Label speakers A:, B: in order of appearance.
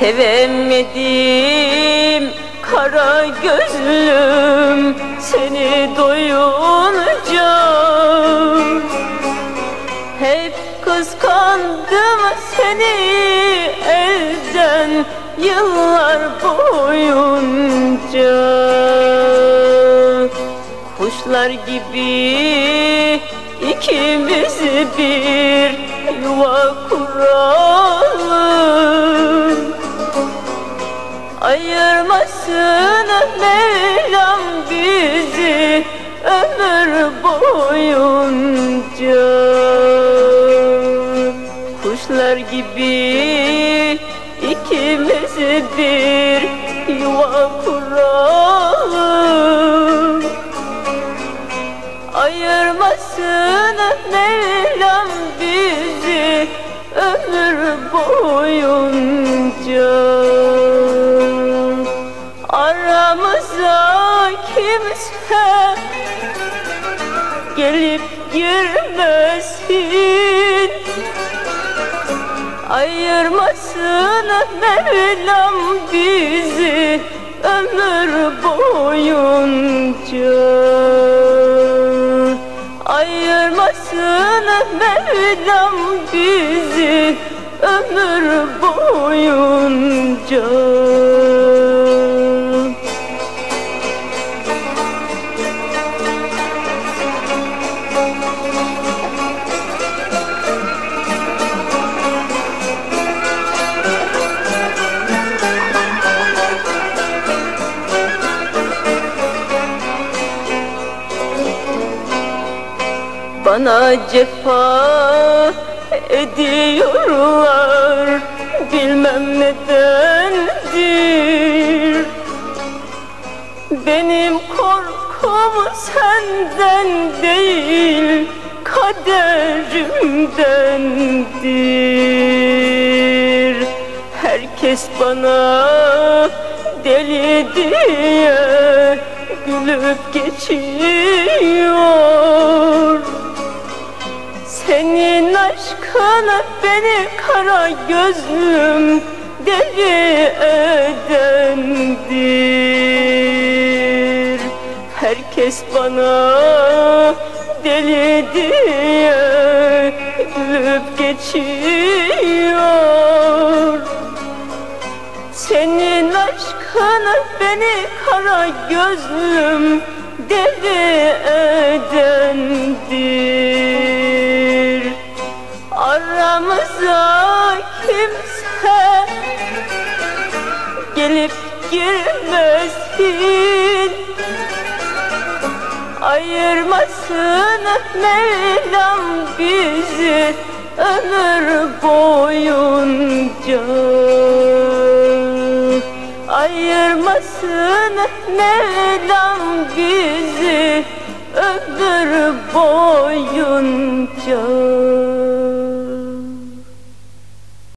A: Sevemedim kara gözlüm seni doyunca Hep kıskandım seni elden yıllar boyunca. Kuşlar gibi ikimiz bir yuva kuralım Ayırmasın Mevlam bizi ömür boyunca. Kuşlar gibi ikimiz bir yuva kuralım. Ayırmasın Mevlam bizi ömür boyunca Aramıza kimse gelip girmesin Ayırmasın Mevlam bizi ömür boyunca. Ayırmasın Mevlam bizi ömür boyunca Bana cefa ediyorlar. Bilmem nedendir Benim korkum senden değil Kaderimdendir. Herkes bana deli diye gülüp geçiyor aşkın beni kara gözlüm deli edendir. Herkes bana deli diye gülüp geçiyor. Senin aşkın beni kara gözlüm deli gelip girmesin Ayırmasın Mevlam bizi ömür boyunca. Ayırmasın Mevlam bizi